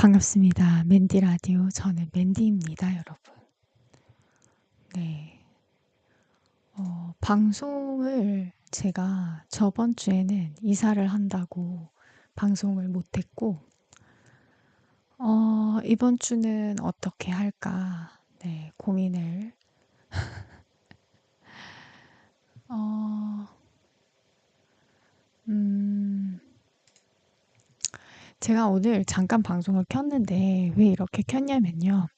반갑습니다. 맨디 라디오. 저는 맨디입니다, 여러분. 네. 어, 방송을 제가 저번 주에는 이사를 한다고 방송을 못했고, 어, 이번 주는 어떻게 할까, 네, 고민을, 어, 음, 제가 오늘 잠깐 방송을 켰는데 왜 이렇게 켰냐면요.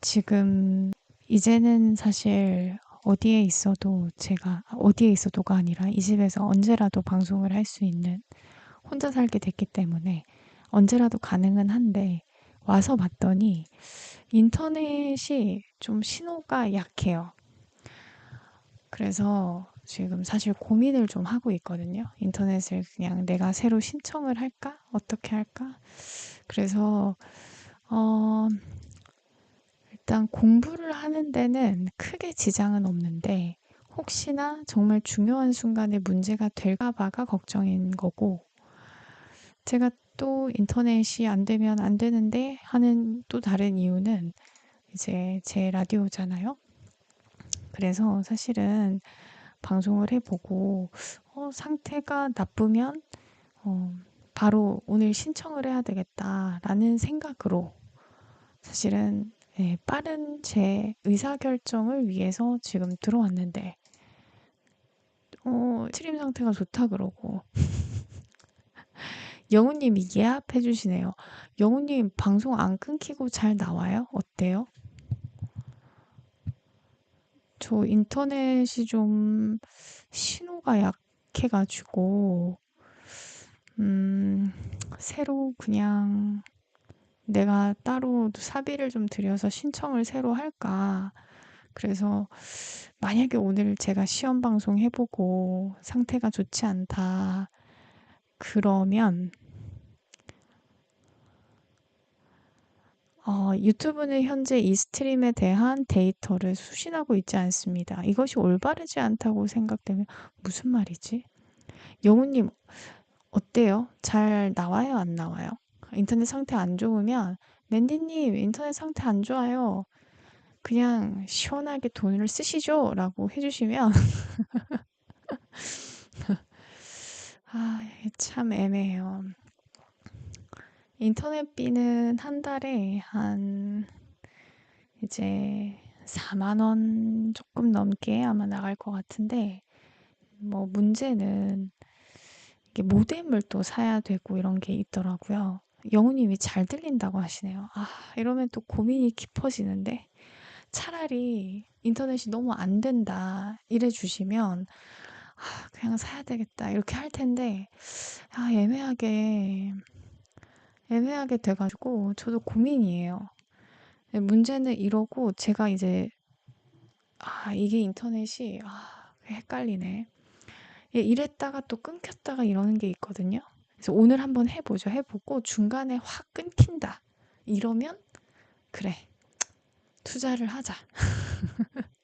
지금 이제는 사실 어디에 있어도 제가 어디에 있어도가 아니라 이 집에서 언제라도 방송을 할 수 있는 혼자 살게 됐기 때문에 언제라도 가능은 한데 와서 봤더니 인터넷이 좀 신호가 약해요. 그래서 지금 사실 고민을 좀 하고 있거든요. 인터넷을 그냥 내가 새로 신청을 할까? 어떻게 할까? 그래서, 어, 일단 공부를 하는 데는 크게 지장은 없는데, 혹시나 정말 중요한 순간에 문제가 될까 봐가 걱정인 거고, 제가 또 인터넷이 안 되면 안 되는데 하는 또 다른 이유는 이제 제 라디오잖아요. 그래서 사실은 방송을 해보고 어, 상태가 나쁘면 어, 바로 오늘 신청을 해야 되겠다라는 생각으로 사실은 예, 빠른 제 의사결정을 위해서 지금 들어왔는데 어, 트림 상태가 좋다 그러고 영우님이 예압해 주시네요. 영우님 방송 안 끊기고 잘 나와요? 어때요? 저 인터넷이 좀 신호가 약해가지고, 음, 새로 그냥 내가 따로 사비를 좀 들여서 신청을 새로 할까. 그래서 만약에 오늘 제가 시험 방송 해보고 상태가 좋지 않다. 그러면 어, 유튜브는 현재 이 스트림에 대한 데이터를 수신하고 있지 않습니다. 이것이 올바르지 않다고 생각되면 무슨 말이지? 영우님, 어때요? 잘 나와요? 안 나와요? 인터넷 상태 안 좋으면, 맨디님, 인터넷 상태 안 좋아요. 그냥 시원하게 돈을 쓰시죠? 라고 해주시면, 아, 참 애매해요. 인터넷비는 한 달에 한 이제 4만 원 조금 넘게 아마 나갈 것 같은데 뭐 문제는 이게 모뎀을 또 사야 되고 이런 게 있더라고요. 영우님이 잘 들린다고 하시네요. 아, 이러면 또 고민이 깊어지는데 차라리 인터넷이 너무 안 된다 이래 주시면 아, 그냥 사야 되겠다 이렇게 할 텐데 아, 애매하게 애매하게 돼가지고 저도 고민이에요. 네, 문제는 이러고 제가 이제 아 이게 인터넷이 아 헷갈리네. 예, 이랬다가 또 끊겼다가 이러는 게 있거든요. 그래서 오늘 한번 해보죠. 해보고 중간에 확 끊긴다. 이러면 그래 투자를 하자.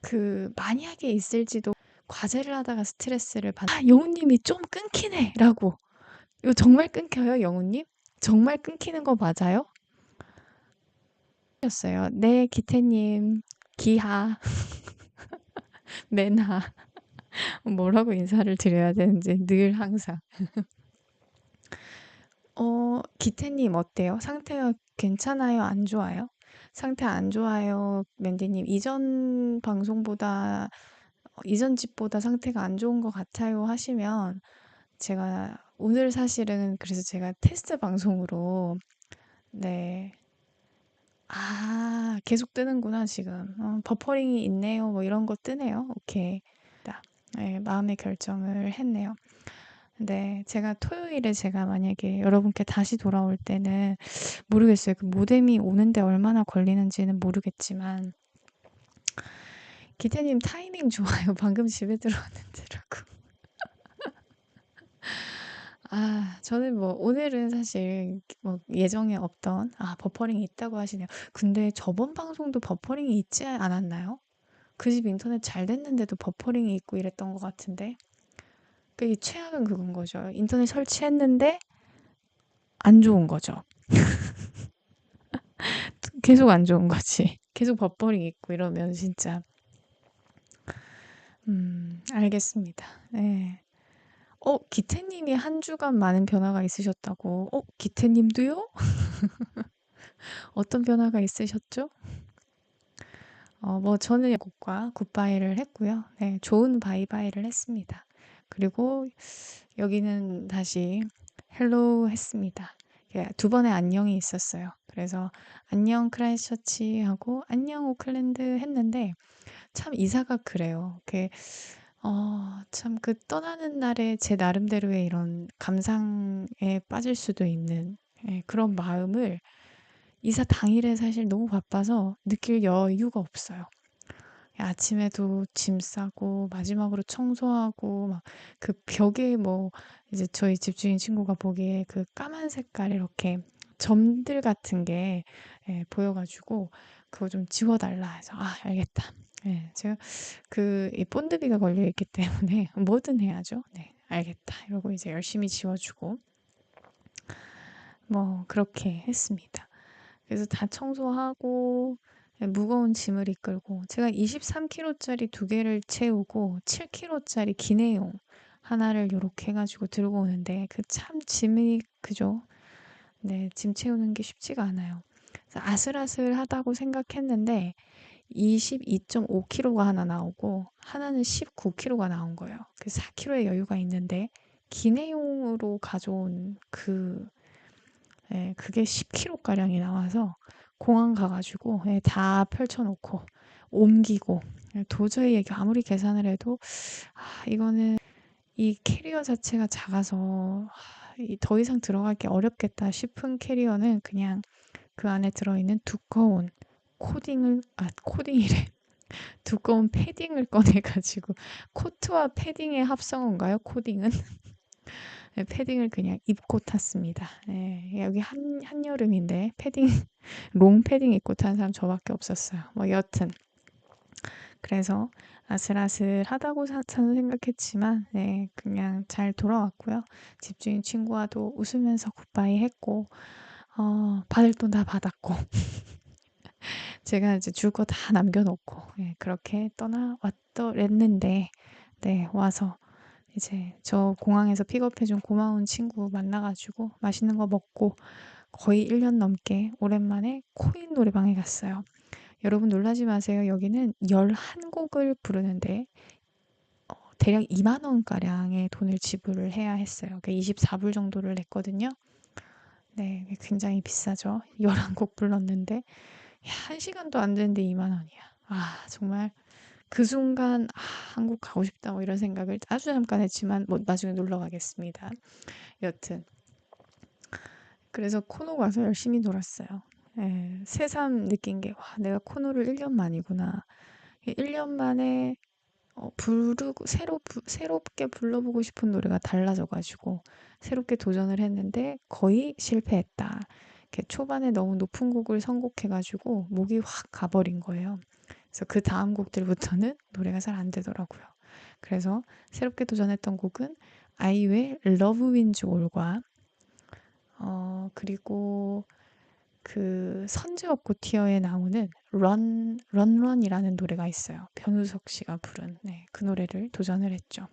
그 만약에 있을지도 과제를 하다가 스트레스를 받. 아 영우님이 좀 끊기네라고 이거 정말 끊겨요, 영우님? 정말 끊기는 거 맞아요? 였어요. 네, 기태님, 기하, 맨하. 뭐라고 인사를 드려야 되는지 늘 항상. 어, 기태님 어때요? 상태가 괜찮아요? 안 좋아요? 상태 안 좋아요, 맨디님. 이전 방송보다, 어, 이전 집보다 상태가 안 좋은 것 같아요 하시면 제가 오늘 사실은 그래서 제가 테스트 방송으로 네. 아, 계속 뜨는구나, 지금. 어, 버퍼링이 있네요. 뭐 이런 거 뜨네요. 오케이. 네, 마음의 결정을 했네요. 네, 제가 토요일에 제가 만약에 여러분께 다시 돌아올 때는 모르겠어요. 그 모뎀이 오는데 얼마나 걸리는지는 모르겠지만 기태님 타이밍 좋아요. 방금 집에 들어왔는데라고. 아, 저는 뭐 오늘은 사실 뭐 예정에 없던 아, 버퍼링이 있다고 하시네요. 근데 저번 방송도 버퍼링이 있지 않았나요? 그 집 인터넷 잘 됐는데도 버퍼링이 있고 이랬던 것 같은데. 그 최악은 그건 거죠. 인터넷 설치했는데 안 좋은 거죠. 계속 안 좋은 거지. 계속 벗벌이 있고 이러면 진짜. 음, 알겠습니다. 네. 어, 기태님이 한 주간 많은 변화가 있으셨다고. 어, 기태님도요? 어떤 변화가 있으셨죠? 어, 뭐 저는 곡과 굿바이를 했고요. 네, 좋은 바이바이를 했습니다. 그리고 여기는 다시 헬로 했습니다. 예, 두 번의 안녕이 있었어요. 그래서 안녕 크라이처치 하고 안녕 오클랜드 했는데 참 이사가 그래요. 그 어, 참 그 떠나는 날에 제 나름대로의 이런 감상에 빠질 수도 있는 예, 그런 마음을 이사 당일에 사실 너무 바빠서 느낄 여유가 없어요. 아침에도 짐 싸고 마지막으로 청소하고 막 그 벽에 뭐 이제 저희 집주인 친구가 보기에 그 까만 색깔 이렇게 점들 같은 게 예, 보여 가지고 그거 좀 지워 달라 해서 아 알겠다. 예, 제가 그 이 본드비가 걸려 있기 때문에 뭐든 해야죠. 네, 알겠다. 이러고 이제 열심히 지워 주고 뭐 그렇게 했습니다. 그래서 다 청소하고 예, 무거운 짐을 이끌고 제가 23kg짜리 두 개를 채우고 7kg짜리 기내용 하나를 요렇게 해가지고 들고 오는데 그 참 짐이 그죠? 네, 짐 채우는 게 쉽지가 않아요. 아슬아슬하다고 생각했는데 22.5kg가 하나 나오고 하나는 19kg가 나온 거예요. 그 4kg의 여유가 있는데 기내용으로 가져온 그 예, 그게 10kg가량이 나와서 공항 가가지고 예, 다 펼쳐놓고 옮기고 예, 도저히 아무리 계산을 해도 아, 이거는 이 캐리어 자체가 작아서 아, 더 이상 들어가기 어렵겠다 싶은 캐리어는 그냥 그 안에 들어있는 두꺼운 코딩을 아 코딩이래 두꺼운 패딩을 꺼내가지고 코트와 패딩의 합성어인가요? 코딩은 네, 패딩을 그냥 입고 탔습니다. 네, 여기 한, 한여름인데 패딩, 롱 패딩 입고 탄 사람 저밖에 없었어요. 뭐 여튼 그래서 아슬아슬하다고 저는 생각했지만 네, 그냥 잘 돌아왔고요. 집주인 친구와도 웃으면서 굿바이 했고 어, 받을 돈 다 받았고 제가 이제 줄 거 다 남겨놓고 네, 그렇게 떠나왔더랬는데 네, 와서 이제 저 공항에서 픽업해준 고마운 친구 만나가지고 맛있는 거 먹고 거의 1년 넘게 오랜만에 코인 노래방에 갔어요. 여러분 놀라지 마세요. 여기는 11곡을 부르는데 어, 대략 2만 원가량의 돈을 지불을 해야 했어요. 그러니까 24불 정도를 냈거든요. 네, 굉장히 비싸죠. 11곡 불렀는데 1시간도 안 되는데 2만 원이야. 아, 정말 그 순간 아, 한국 가고 싶다 뭐 이런 생각을 아주 잠깐 했지만 뭐 나중에 놀러 가겠습니다. 여튼 그래서 코노 가서 열심히 놀았어요. 예, 새삼 느낀 게 와, 내가 코노를 1년 만이구나. 1년 만에 어, 부르고 새로 부, 새롭게 불러보고 싶은 노래가 달라져가지고 새롭게 도전을 했는데 거의 실패했다. 초반에 너무 높은 곡을 선곡해가지고 목이 확 가버린 거예요. 그래서 그 다음 곡들부터는 노래가 잘 안 되더라고요. 그래서 새롭게 도전했던 곡은 아이유의 Love Wins All과 어 그리고 그 선제 없고 티어에 나오는 Run Run이라는 노래가 있어요. 변우석 씨가 부른 네, 그 노래를 도전을 했죠.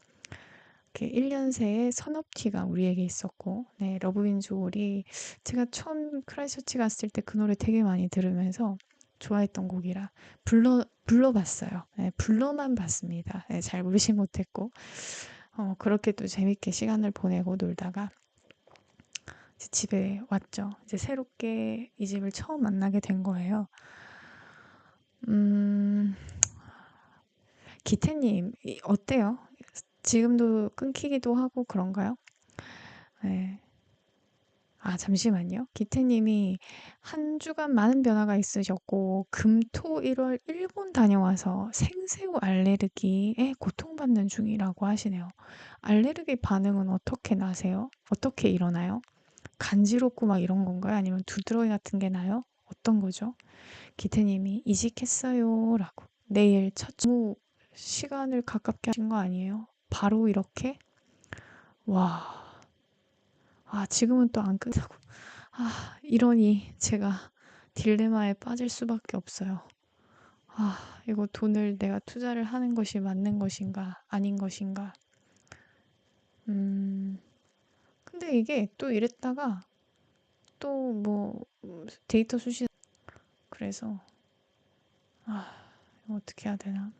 1년 새에 선업티가 우리에게 있었고, 네, 러브 윈즈 올이 제가 처음 크라이처치 갔을 때 그 노래 되게 많이 들으면서 좋아했던 곡이라 불러 불러봤어요. 네, 불러만 봤습니다. 네, 잘 부르지 못했고 어, 그렇게 또 재밌게 시간을 보내고 놀다가 집에 왔죠. 이제 새롭게 이 집을 처음 만나게 된 거예요. 음, 기태님 어때요? 지금도 끊기기도 하고 그런가요? 네. 아, 잠시만요. 기태님이 한 주간 많은 변화가 있으셨고, 금, 토, 1월 일본 다녀와서 생새우 알레르기에 고통받는 중이라고 하시네요. 알레르기 반응은 어떻게 나세요? 어떻게 일어나요? 간지럽고 막 이런 건가요? 아니면 두드러기 같은 게 나요? 어떤 거죠? 기태님이 이직했어요. 라고. 내일 첫 주 시간을 가깝게 하신 거 아니에요? 바로 이렇게? 와. 아, 지금은 또안 끊자고. 아, 이러니 제가 딜레마에 빠질 수밖에 없어요. 아, 이거 돈을 내가 투자를 하는 것이 맞는 것인가, 아닌 것인가. 음, 근데 이게 또 이랬다가 또 뭐 데이터 수신, 그래서, 아, 이거 어떻게 해야 되나.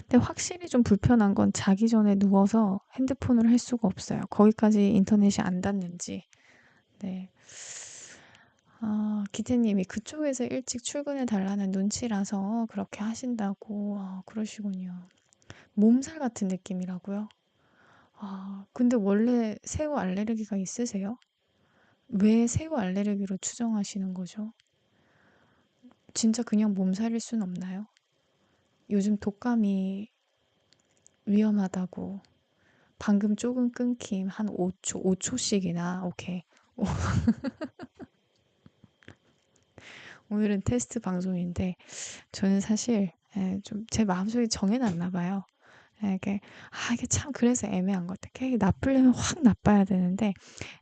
근데 확실히 좀 불편한 건 자기 전에 누워서 핸드폰을 할 수가 없어요. 거기까지 인터넷이 안 닿는지. 네. 아, 기태님이 그쪽에서 일찍 출근해 달라는 눈치라서 그렇게 하신다고. 아, 그러시군요. 몸살 같은 느낌이라고요? 아, 근데 원래 새우 알레르기가 있으세요? 왜 새우 알레르기로 추정하시는 거죠? 진짜 그냥 몸살일 순 없나요? 요즘 독감이 위험하다고. 방금 조금 끊김 한 5초, 5초씩이나. 오케이. 오늘은 테스트 방송인데 저는 사실 예, 좀제 마음속에 정해놨나 봐요. 예, 이게 아 이게 참 그래서 애매한 것 같아. 나쁘려면 확 나빠야 되는데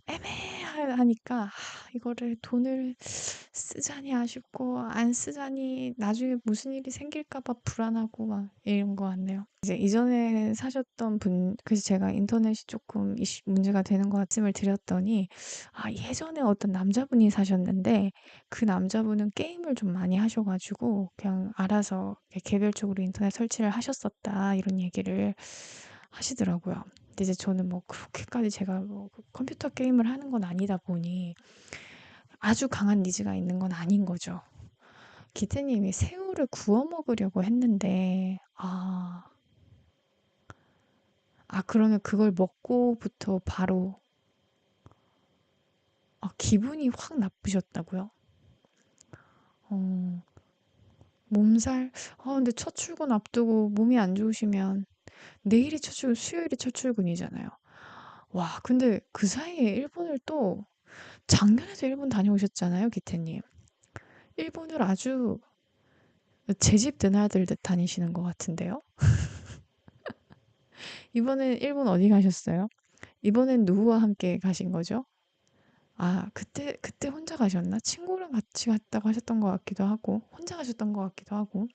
애매 하니까 아, 이거를 돈을 쓰자니 아쉽고 안 쓰자니 나중에 무슨 일이 생길까 봐 불안하고 막 이런 것 같네요. 이제 이전에 사셨던 분, 그래서 제가 인터넷이 조금 문제가 되는 것 같음을 드렸더니 아 예전에 어떤 남자분이 사셨는데 그 남자분은 게임을 좀 많이 하셔 가지고 그냥 알아서 개별적으로 인터넷 설치를 하셨었다 이런 얘기를 하시더라고요. 근데 이제 저는 뭐 그렇게까지 제가 뭐 컴퓨터 게임을 하는 건 아니다 보니 아주 강한 니즈가 있는 건 아닌 거죠. 기태님이 새우를 구워 먹으려고 했는데, 아, 아, 그러면 그걸 먹고부터 바로, 아, 기분이 확 나쁘셨다고요? 어, 몸살? 아, 근데 첫 출근 앞두고 몸이 안 좋으시면 내일이 첫 출근, 수요일이 첫 출근이잖아요. 와, 근데 그 사이에 일본을 또 작년에도 일본 다녀오셨잖아요, 기태님. 일본을 아주 제 집 드나들 듯 다니시는 것 같은데요. 이번엔 일본 어디 가셨어요? 이번엔 누구와 함께 가신 거죠? 아, 그때, 그때 혼자 가셨나? 친구랑 같이 갔다고 하셨던 것 같기도 하고, 혼자 가셨던 것 같기도 하고.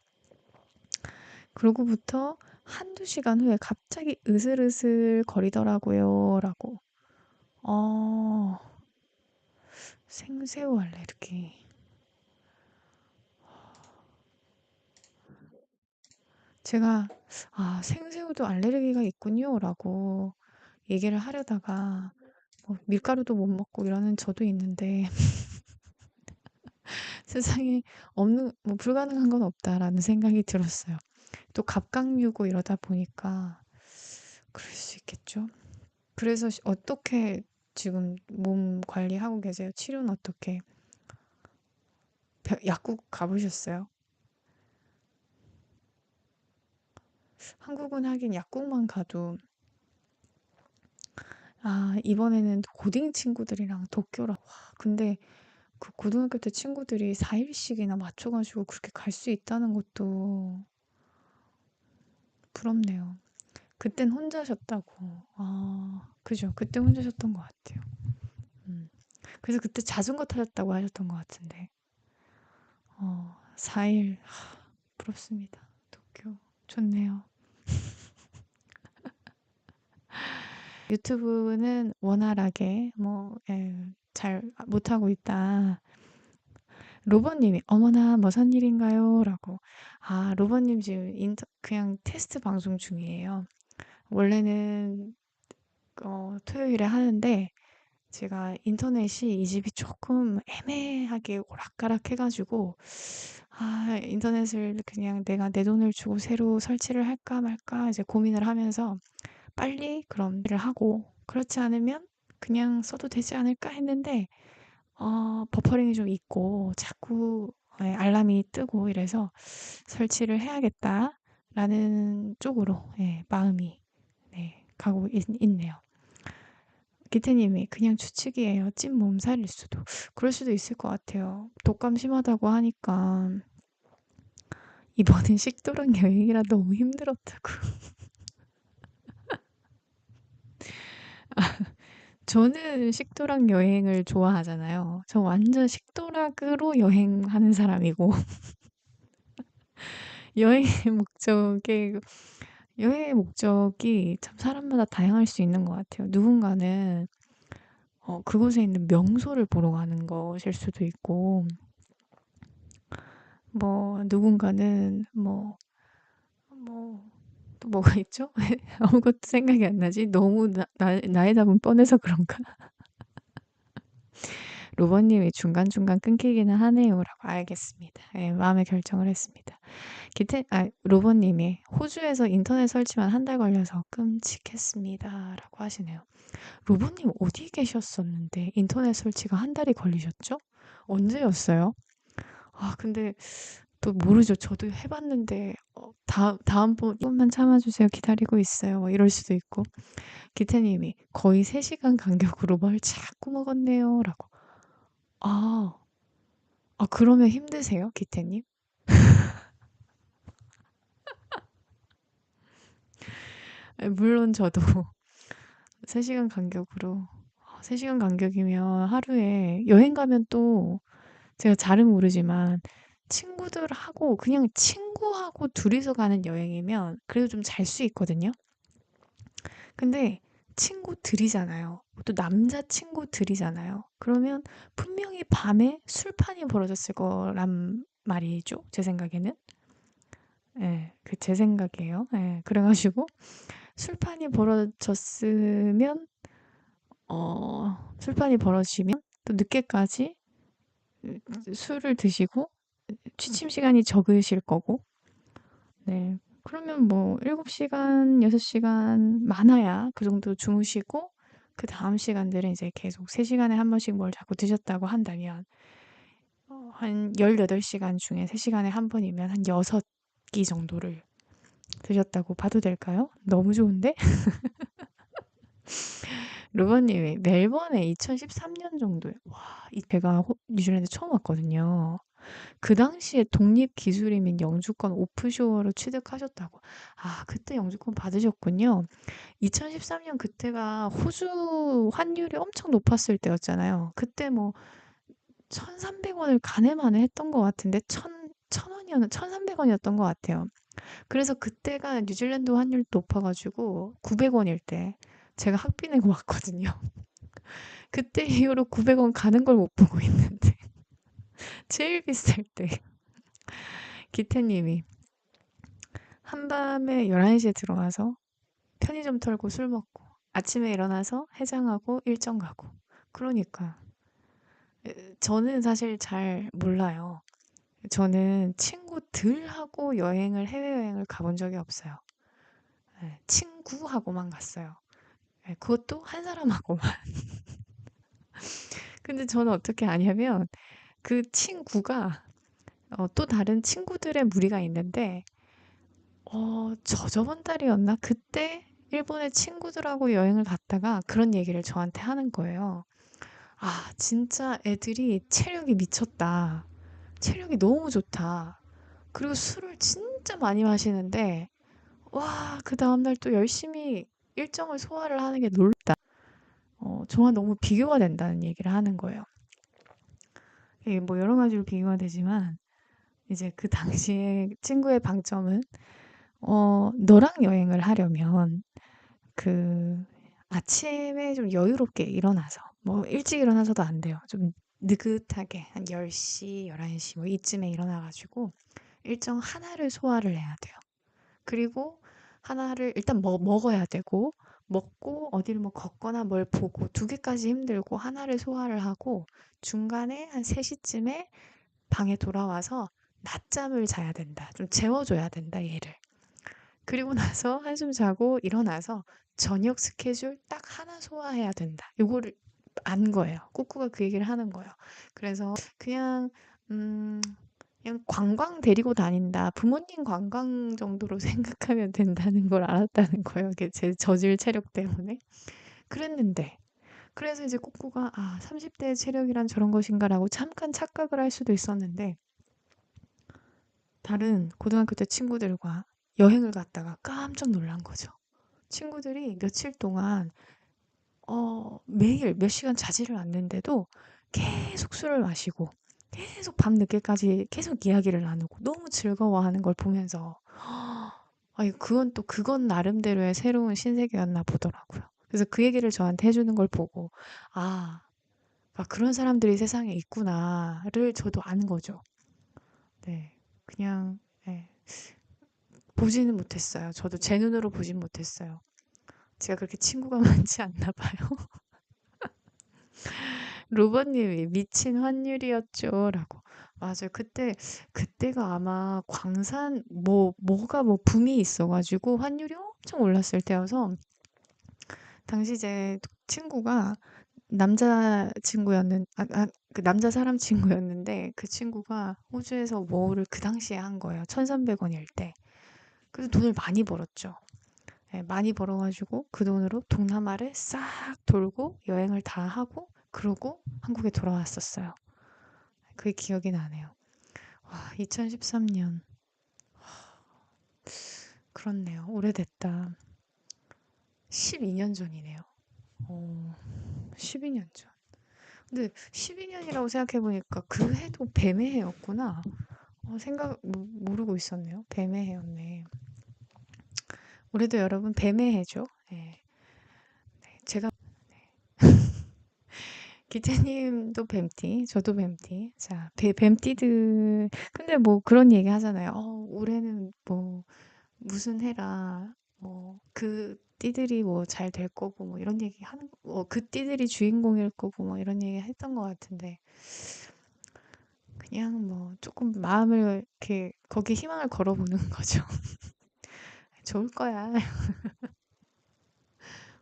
그러고부터 한두 시간 후에 갑자기 으슬으슬 거리더라고요. 라고. 어, 생새우 알레르기. 제가, 아, 생새우도 알레르기가 있군요. 라고 얘기를 하려다가, 뭐 밀가루도 못 먹고 이러는 저도 있는데, 세상에 없는, 뭐 불가능한 건 없다라는 생각이 들었어요. 또 갑각류고 이러다 보니까, 그럴 수 있겠죠. 그래서 시- 어떻게 지금 몸 관리하고 계세요? 치료는 어떻게? 벼- 약국 가보셨어요? 한국은 하긴 약국만 가도, 아, 이번에는 고딩 친구들이랑 도쿄라. 와, 근데 그 고등학교 때 친구들이 4일씩이나 맞춰가지고 그렇게 갈 수 있다는 것도 부럽네요. 그땐 혼자셨다고. 아, 그죠. 그때 혼자셨던 것 같아요. 음. 그래서 그때 자전거 타셨다고 하셨던 것 같은데. 어, 4일. 부럽습니다. 도쿄. 좋네요. 유튜브는 원활하게, 뭐, 예, 잘 못하고 있다. 로버님이, 어머나, 무슨 일인가요? 라고. 아, 로버님 지금 인터, 그냥 테스트 방송 중이에요. 원래는, 어, 토요일에 하는데, 제가 인터넷이 이 집이 조금 애매하게 오락가락 해가지고, 아, 인터넷을 그냥 내가 내 돈을 주고 새로 설치를 할까 말까 이제 고민을 하면서 빨리 그럼 일을 하고, 그렇지 않으면 그냥 써도 되지 않을까 했는데, 어, 버퍼링이 좀 있고, 자꾸 예, 알람이 뜨고 이래서 설치를 해야겠다라는 쪽으로, 예, 마음이, 네, 가고 있, 있네요. 기태님이 그냥 추측이에요. 찐 몸살일 수도. 그럴 수도 있을 것 같아요. 독감 심하다고 하니까 이번엔 식도락 여행이라 너무 힘들었다고. 저는 식도락 여행을 좋아하잖아요. 저 완전 식도락으로 여행하는 사람이고 여행의 목적이 여행의 목적이 참 사람마다 다양할 수 있는 것 같아요. 누군가는 어, 그곳에 있는 명소를 보러 가는 것일 수도 있고, 뭐, 누군가는 뭐, 뭐, 또 뭐가 있죠? 아무것도 생각이 안 나지? 너무 나, 나, 나의 답은 뻔해서 그런가? 로버님이 중간중간 끊기기는 하네요라고 알겠습니다. 예, 마음의 결정을 했습니다. 기태, 아, 로버님이 호주에서 인터넷 설치만 한 달 걸려서 끔찍했습니다라고 하시네요. 로버님 어디 계셨었는데 인터넷 설치가 한 달이 걸리셨죠? 언제였어요? 아, 근데 또 모르죠. 저도 해봤는데 어, 다, 다음번 조금만 참아주세요. 기다리고 있어요. 뭐 이럴 수도 있고. 기태님이 거의 3 시간 간격으로 뭘 자꾸 먹었네요. 라고. 아, 아, 그러면 힘드세요, 기태님? 물론 저도 3 시간 간격으로, 3 시간 간격이면 하루에 여행 가면 또 제가 잘은 모르지만 친구들하고 그냥 친구하고 둘이서 가는 여행이면 그래도 좀 잘 수 있거든요. 근데 친구들이잖아요. 또 남자 친구들이잖아요. 그러면 분명히 밤에 술판이 벌어졌을 거란 말이죠. 제 생각에는. 예, 그 제 생각이에요. 예, 그래가지고 술판이 벌어졌으면, 어, 술판이 벌어지면 또 늦게까지 술을 드시고 취침 시간이 적으실 거고, 네. 그러면 뭐 7시간, 6시간 많아야 그 정도 주무시고 그 다음 시간들은 이제 계속 3시간에 한 번씩 뭘 자꾸 드셨다고 한다면 어, 한 18시간 중에 3시간에 한 번이면 한 6 끼 정도를 드셨다고 봐도 될까요? 너무 좋은데? 로버님이 멜번에 2013년 정도에 와, 이 제가 뉴질랜드 처음 왔거든요. 그 당시에 독립 기술이민 영주권 오프쇼어로 취득하셨다고. 아, 그때 영주권 받으셨군요. 2013년 그때가 호주 환율이 엄청 높았을 때였잖아요. 그때 뭐 1,300원을 가늠하네 했던 것 같은데 1,000, 1,000원이었나 1,300원이었던 것 같아요. 그래서 그때가 뉴질랜드 환율 높아가지고 900원일 때 제가 학비 내고 왔거든요. 그때 이후로 900원 가는 걸 못 보고 있는데 제일 비쌀 때 기태님이 한밤에 11시에 들어와서 편의점 털고 술 먹고 아침에 일어나서 해장하고 일정 가고 그러니까 저는 사실 잘 몰라요. 저는 친구들하고 여행을 해외여행을 가본 적이 없어요. 네, 친구하고만 갔어요. 네, 그것도 한 사람하고만. 근데 저는 어떻게 아냐면 그 친구가 어, 또 다른 친구들의 무리가 있는데 어, 저 저번 달이었나? 그때 일본에 친구들하고 여행을 갔다가 그런 얘기를 저한테 하는 거예요. 아, 진짜 애들이 체력이 미쳤다. 체력이 너무 좋다. 그리고 술을 진짜 많이 마시는데, 와, 그 다음날 또 열심히 일정을 소화를 하는 게 놀다. 어, 저와 너무 비교가 된다는 얘기를 하는 거예요. 이게 뭐 여러 가지로 비교가 되지만, 이제 그 당시에 친구의 방점은, 어, 너랑 여행을 하려면, 그, 아침에 좀 여유롭게 일어나서, 뭐 일찍 일어나서도 안 돼요. 좀 느긋하게 한 10시, 11시 뭐 이쯤에 일어나 가지고 일정 하나를 소화를 해야 돼요. 그리고 하나를 일단 먹, 먹어야 되고 먹고 어디를 뭐 걷거나 뭘 보고 두 개까지 힘들고 하나를 소화를 하고 중간에 한 3시쯤에 방에 돌아와서 낮잠을 자야 된다. 좀 재워줘야 된다, 얘를. 그리고 나서 한숨 자고 일어나서 저녁 스케줄 딱 하나 소화해야 된다. 요거를 안 거예요. 꾸꾸가 그 얘기를 하는 거예요. 그래서 그냥 음 그냥 관광 데리고 다닌다. 부모님 관광 정도로 생각하면 된다는 걸 알았다는 거예요. 제 저질 체력 때문에. 그랬는데 그래서 이제 꾸꾸가 아, 30대 체력이란 저런 것인가라고 잠깐 착각을 할 수도 있었는데 다른 고등학교 때 친구들과 여행을 갔다가 깜짝 놀란 거죠. 친구들이 며칠 동안 어, 매일 몇 시간 자지를 않는데도 계속 술을 마시고 계속 밤 늦게까지 계속 이야기를 나누고 너무 즐거워하는 걸 보면서 아니 그건 또 그건 나름대로의 새로운 신세계였나 보더라고요. 그래서 그 얘기를 저한테 해주는 걸 보고 아, 아 그런 사람들이 세상에 있구나를 저도 안 거죠. 네, 그냥 네, 보지는 못했어요. 저도 제 눈으로 보진 못했어요. 제가 그렇게 친구가 많지 않나 봐요. 로버님이 미친 환율이었죠. 라고. 맞아요. 그때, 그때가 아마 광산, 뭐, 뭐가 뭐 붐이 있어 가지고 환율이 엄청 올랐을 때여서, 당시 제 친구가 남자 친구였는, 아, 아, 그 남자 사람 친구였는데, 그 친구가 호주에서 뭐를 그 당시에 한 거예요. 1300 원일 때. 그래서 돈을 많이 벌었죠. 예, 많이 벌어 가지고 그 돈으로 동남아를 싹 돌고 여행을 다 하고 그러고 한국에 돌아왔었어요. 그게 기억이 나네요. 와, 2013년. 그렇네요. 오래됐다. 12년 전이네요. 어, 12년 전. 근데 12년이라고 생각해보니까 그 해도 뱀의 해였구나. 어, 생각, 모- 모르고 있었네요. 뱀의 해였네. 올해도 여러분 뱀의 해죠. 예. 네, 제가 기태님도 뱀띠, 저도 뱀띠. 자, 뱀, 뱀띠들. 근데 뭐 그런 얘기 하잖아요. 어, 올해는 뭐 무슨 해라. 뭐 그 띠들이 뭐 잘 될 거고 뭐 이런 얘기 하는 어, 그 띠들이 주인공일 거고 뭐 이런 얘기 했던 것 같은데 그냥 뭐 조금 마음을 이렇게 거기에 희망을 걸어보는 거죠. 좋을 거야.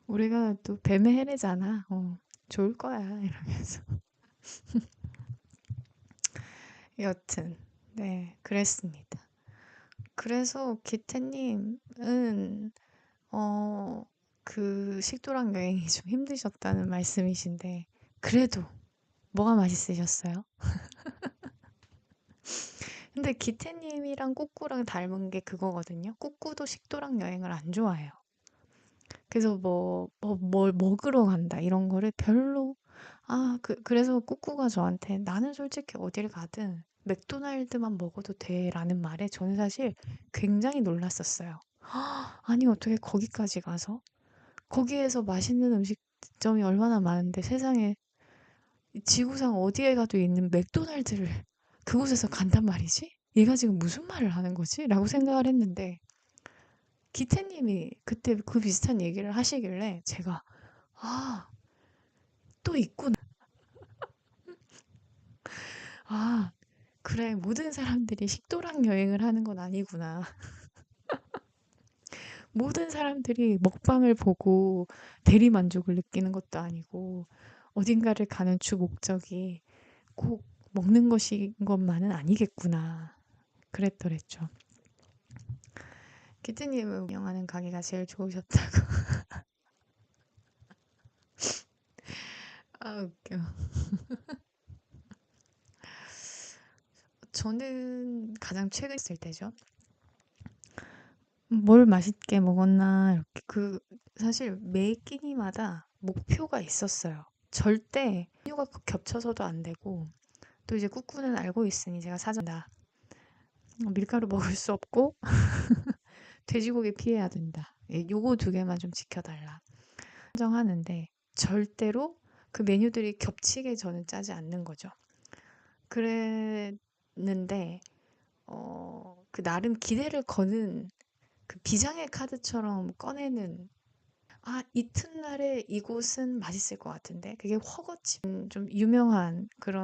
우리가 또 뱀의 해례잖아. 어, 좋을 거야. 이러면서. 여튼, 네, 그랬습니다. 그래서 기태님은, 어, 그 식도락 여행이 좀 힘드셨다는 말씀이신데, 그래도 뭐가 맛있으셨어요? 근데 기태님이랑 꾸꾸랑 닮은 게 그거거든요. 꾸꾸도 식도락 여행을 안 좋아해요. 그래서 뭐, 뭐, 뭘 먹으러 간다, 이런 거를 별로, 아, 그, 그래서 꾸꾸가 저한테 나는 솔직히 어딜 가든 맥도날드만 먹어도 돼, 라는 말에 저는 사실 굉장히 놀랐었어요. 아니, 어떻게 거기까지 가서? 거기에서 맛있는 음식점이 얼마나 많은데 세상에 지구상 어디에 가도 있는 맥도날드를 그곳에서 간단 말이지? 얘가 지금 무슨 말을 하는 거지? 라고 생각을 했는데 기태님이 그때 그 비슷한 얘기를 하시길래 제가 아, 또 있구나. 아, 그래. 모든 사람들이 식도락 여행을 하는 건 아니구나. 모든 사람들이 먹방을 보고 대리 만족을 느끼는 것도 아니고 어딘가를 가는 주 목적이 꼭 먹는 것인 것만은 아니겠구나. 그랬더랬죠. 기트님은 운영하는 가게가 제일 좋으셨다고. 아, 웃겨. 저는 가장 최근 있을 때죠. 뭘 맛있게 먹었나, 이렇게. 그, 사실 매 끼니마다 목표가 있었어요. 절대 메뉴가 겹쳐서도 안 되고, 또 이제 꾸꾸는 알고 있으니 제가 사전다. 밀가루 먹을 수 없고, 돼지고기 피해야 된다. 예, 요거 두 개만 좀 지켜달라. 인정하는데, 절대로 그 메뉴들이 겹치게 저는 짜지 않는 거죠. 그랬는데, 어, 그 나름 기대를 거는 그 비장의 카드처럼 꺼내는 아, 이튿날에 이곳은 맛있을 것 같은데 그게 허거침 좀 유명한 그런